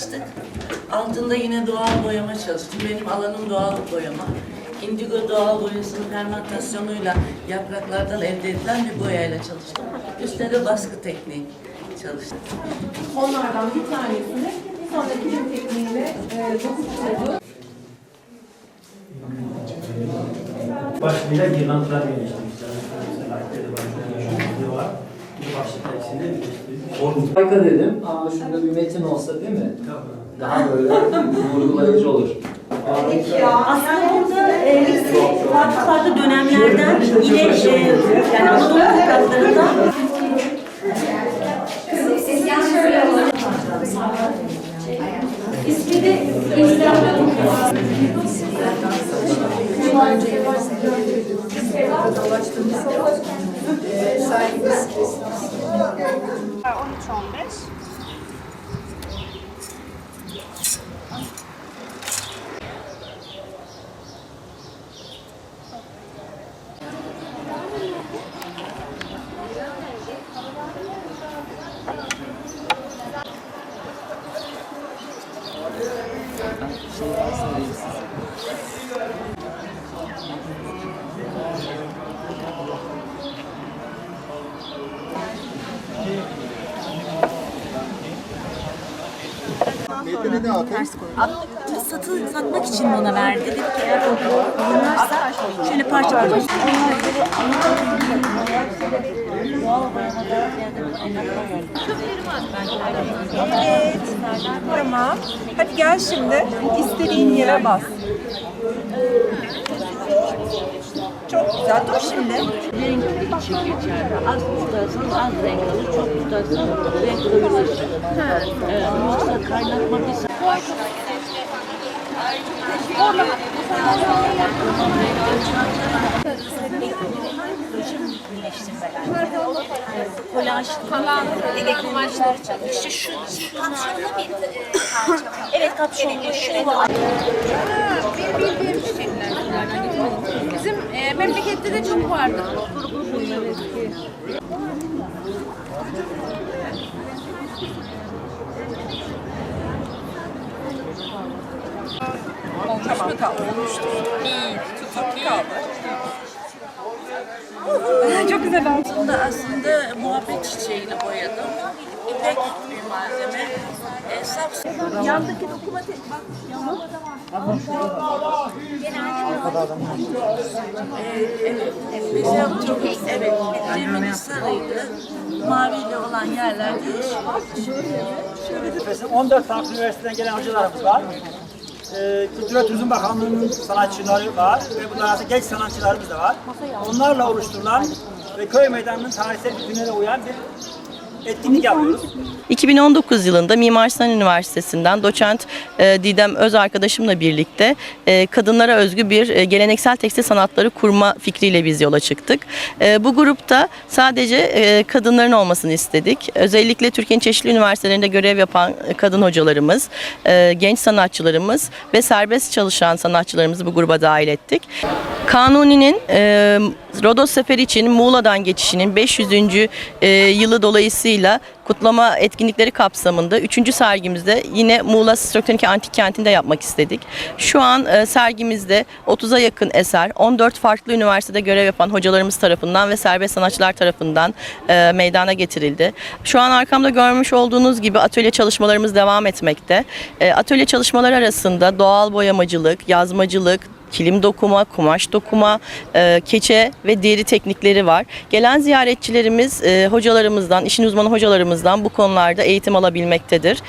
çalıştık. Altında yine doğal boyama çalıştım. Benim alanım doğal boyama. Indigo doğal boyasının fermentasyonuyla yapraklardan elde edilen bir boyayla çalıştım. Üstüne de baskı tekniği çalıştım. Onlardan bir tanesini bir sonraki kilim tekniğiyle e, dokuz oldu. Başlığıyla girlantılar birleştirmişler. Mesela Akdeniz başlığında var. Bu Harika dedim. Ama şurada bir metin olsa değil mi? Daha böyle vurgulayıcı olur. Aslında burada e, farklı farklı dönemlerden yine e, yani Anadolu topraklarından. İsmi de What? İslam satı satmak için bana verdi. Dedik ki eğer bulunursa şöyle parça parça. Evet. Tamam. Hadi gel şimdi. İstediğin yere bas. Güzel. Dur şimdi. Renk için geçerli. Az tutarsanız az renk alır, çok tutarsanız renk alabilir. Evet, yoksa kaynatma bir kolaj, evet kumaşları İşte şu, şu kapşonlu bir Evet kapşonlu. Şu var. Bizim e, memlekette de çok vardı. Olmuş mu kaldı? Olmuştur. İyi. Tutup kaldı. Çok güzel oldu. Aslında aslında muhabbet çiçeğini boyadım. İpek bir malzeme. E, saps. Yandaki dokuma tek bak. E, evet. Mesela çok evet. Cemil sarıydı. Maviyle olan yerler değişiyor. Mesela 14 farklı üniversiteden gelen hocalarımız var. Ee, Kültür ve Turizm Bakanlığı'nın sanatçıları var ve bunlar arasında genç sanatçılarımız da var. Onlarla oluşturulan ve köy meydanının tarihsel bütünlüğüne uyan bir etkinlik yapıyoruz. 2019 yılında Mimar Sinan Üniversitesi'nden doçent e, Didem Öz arkadaşımla birlikte e, kadınlara özgü bir e, geleneksel tekstil sanatları kurma fikriyle biz yola çıktık. Bu grupta sadece kadınların olmasını istedik. Özellikle Türkiye'nin çeşitli üniversitelerinde görev yapan kadın hocalarımız, genç sanatçılarımız ve serbest çalışan sanatçılarımızı bu gruba dahil ettik. Kanuni'nin Rodos Seferi için Muğla'dan geçişinin 500. e, yılı dolayısıyla kutlama etkinlikleri kapsamında 3. sergimizde yine Muğla Stroktonik Antik Kenti'nde yapmak istedik. Şu an e, sergimizde 30'a yakın eser 14 farklı üniversitede görev yapan hocalarımız tarafından ve serbest sanatçılar tarafından e, meydana getirildi. Şu an arkamda görmüş olduğunuz gibi atölye çalışmalarımız devam etmekte. E, atölye çalışmaları arasında doğal boyamacılık, yazmacılık, kilim dokuma, kumaş dokuma, e, keçe ve deri teknikleri var. Gelen ziyaretçilerimiz e, hocalarımızdan, işin uzmanı hocalarımızdan bu konularda eğitim alabilmektedir.